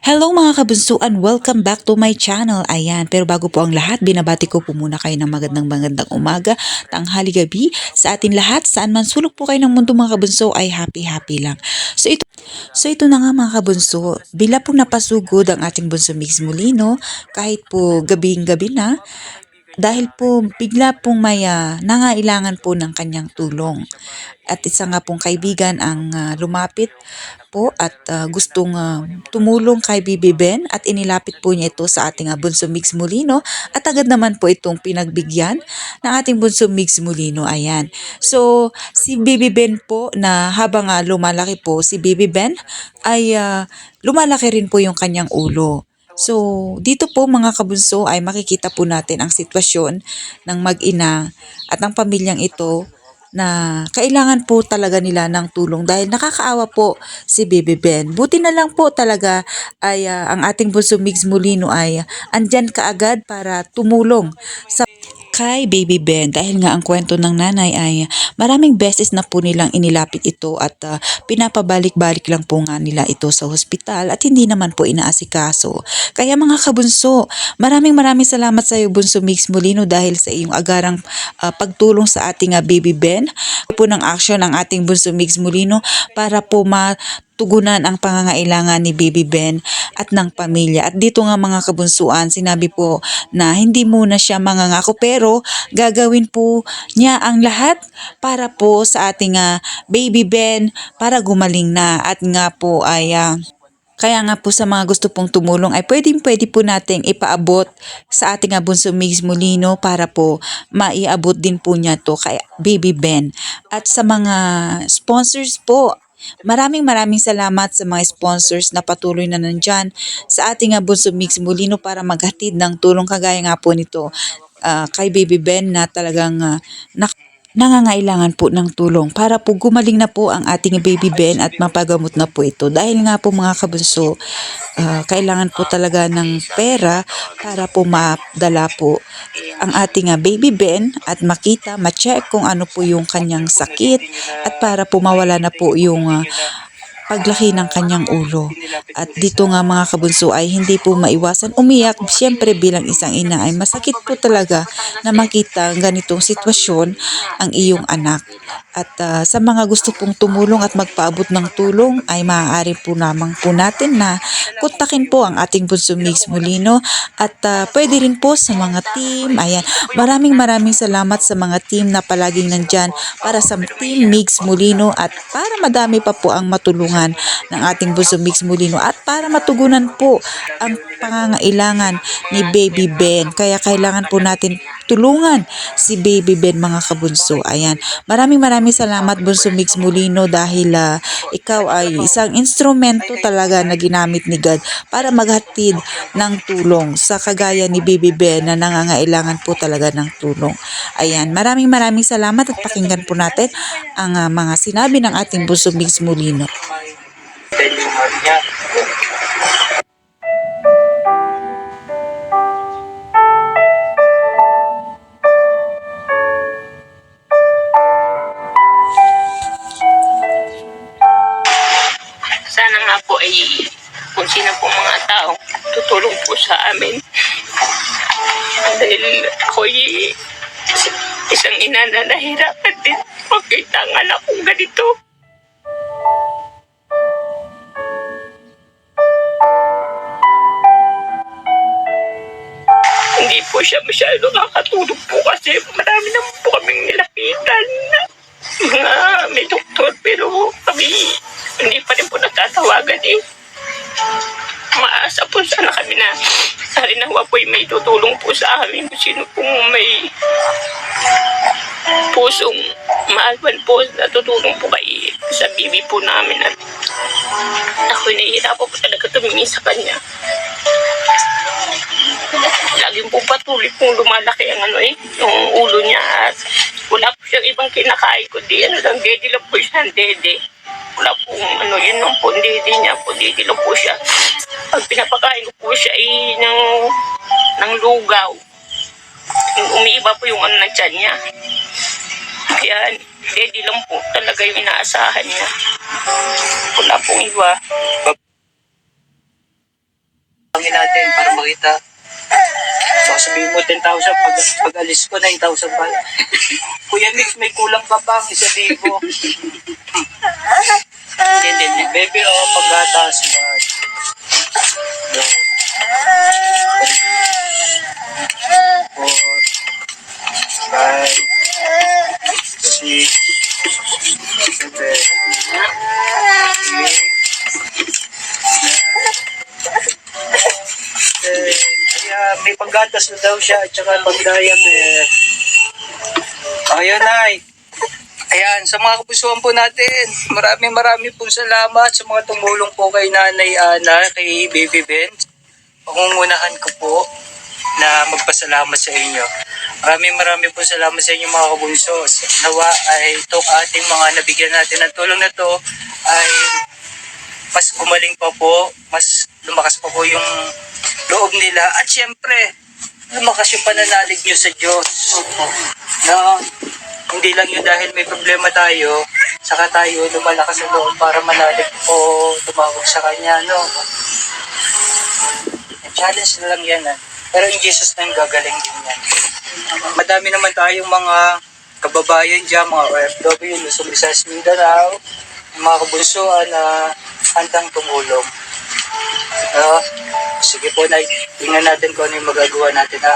Hello mga kabunsuan, welcome back to my channel. Ayan, pero bago po ang lahat, binabati ko po muna kayo ng magandang magandang umaga, tanghali gabi sa atin lahat. Saan man sulok po kayo ng mundo mga kabunso ay happy happy lang. So ito So ito na nga mga kabunso, bila po napasugod ang ating bunso Mix Molino, kahit po gabing gabi na, dahil po bigla pong may ah, nangailangan po ng kanyang tulong. At isa nga pong kaibigan ang ah, lumapit po at ah, gustong ah, tumulong kay Bibi Ben at inilapit po niya ito sa ating ah, Bunso Mix Molino at agad naman po itong pinagbigyan ng ating Bunso Mix Molino. Ayan. So, si Bibi Ben po na habang ah, lumalaki po si Bibi Ben ay ah, lumalaki rin po yung kanyang ulo. So, dito po mga kabunso ay makikita po natin ang sitwasyon ng mag-ina at ang pamilyang ito na kailangan po talaga nila ng tulong dahil nakakaawa po si Baby Ben. Buti na lang po talaga ay ah, ang ating bunso Migs Molino ay andyan kaagad para tumulong sa kay Baby Ben dahil nga ang kwento ng nanay ay maraming beses na po nilang inilapit ito at ah, pinapabalik-balik lang po nga nila ito sa hospital at hindi naman po inaasikaso. Kaya mga kabunso, maraming maraming salamat sa iyo Bunso Mix Molino dahil sa iyong agarang ah, pagtulong sa ating ah, Baby Ben. Po ng action ng ating Bunso Mix Molino para po matugunan ang pangangailangan ni Baby Ben at ng pamilya. At dito nga mga kabunsuan, sinabi po na hindi muna siya mangangako pero gagawin po niya ang lahat para po sa ating ah, Baby Ben para gumaling na at nga po ay ah, kaya nga po sa mga gusto pong tumulong ay pwedeng pwede po nating ipaabot sa ating ah, bunso Migs Molino para po maiabot din po niya to kay Baby Ben. At sa mga sponsors po, maraming maraming salamat sa mga sponsors na patuloy na nandyan sa ating ah, bunso Migs Molino para maghatid ng tulong kagaya nga po nito ah, kay Baby Ben na talagang ah, nak- nangangailangan po ng tulong para po gumaling na po ang ating baby Ben at mapagamot na po ito. Dahil nga po mga kabunso, ah, kailangan po talaga ng pera para po madala po ang ating ah, baby Ben at makita, ma-check kung ano po yung kanyang sakit at para po mawala na po yung ah, paglaki ng kanyang ulo. At dito nga mga kabunso ay hindi po maiwasan umiyak. Siyempre bilang isang ina ay masakit po talaga na makita ang ganitong sitwasyon ang iyong anak. At ah, sa mga gusto pong tumulong at magpaabot ng tulong ay maaari po namang po natin na kontakin po ang ating bunso Mix Molino at ah, pwede rin po sa mga team. Ayan, maraming maraming salamat sa mga team na palaging nandyan para sa team Mix Molino at para madami pa po ang matulungan ng ating bunso Mix Molino at para matugunan po ang pangangailangan ni Baby Ben. Kaya kailangan po natin tulungan si Baby Ben mga kabunso. Ayan. Maraming maraming salamat Bunso Mix Molino dahil ah, ikaw ay isang instrumento talaga na ginamit ni God para maghatid ng tulong sa kagaya ni Baby Ben na nangangailangan po talaga ng tulong. Ayan. Maraming maraming salamat at pakinggan po natin ang ah, mga sinabi ng ating Bunso Mix Molino. Dahil yung heart niya, sana nga po ay kung sino po mga tao tutulong po sa amin. Dahil ako'y isang ina na nahirapan din makita ang anak kong ganito. Po siya masyado nakakatulog po kasi marami naman po kaming nilapitan na mga may doktor pero kami hindi pa rin po natatawagan eh. Maasa po sana kami na harinawa po may tutulong po sa amin kung sino pong may pusong maalwan po na tutulong po kay sa bibi po namin at ako nahihirapan po talaga tumingin sa kanya. Patuloy pong lumalaki ang ano eh, yung ulo niya at wala po siyang ibang kinakain kundi ano lang, dede lang po siya, dede. Wala po, ano, yun lang po, dede niya po, dede lang po siya. Pag pinapakain ko po siya ay ng, ng lugaw. Umiiba po yung ano ng tiyan niya. Kaya, dede lang po talaga yung ina- inaasahan. niya. Wala pong iba. patapangin natin para makita. Baka sabihin mo 10,000 pag, pag alis ko 9,000 pa. Kuya Mix, may kulang pa bang isa libo? Hindi, hindi. Baby, oh. One, two, three, four, panggatas na daw siya at saka pang-diaper. Ayun, Nay. Ayan, sa mga kapusuan po natin, maraming maraming po salamat sa mga tumulong po kay Nanay Ana, kay Baby Ben. Pangungunahan ko po na magpasalamat sa inyo. Maraming maraming po salamat sa inyo mga kabunso. Nawa ay itong ating mga nabigyan natin ng tulong na to ay mas gumaling pa po, mas lumakas pa po yung loob nila. At syempre, lumakas yung pananalig nyo sa Diyos. Na hindi lang yun dahil may problema tayo, saka tayo lumalakas ang loob para manalig o tumawag sa Kanya. No? Challenge na lang yan. Ah. Pero in Jesus name gagaling din yan. Madami naman tayong mga kababayan dyan, mga OFW, Luzon, Visayas, Mindanao, mga kabunsuan na handang tumulong. Ah, sige po, Nay. Tingnan natin kung ano yung magagawa natin. Ha?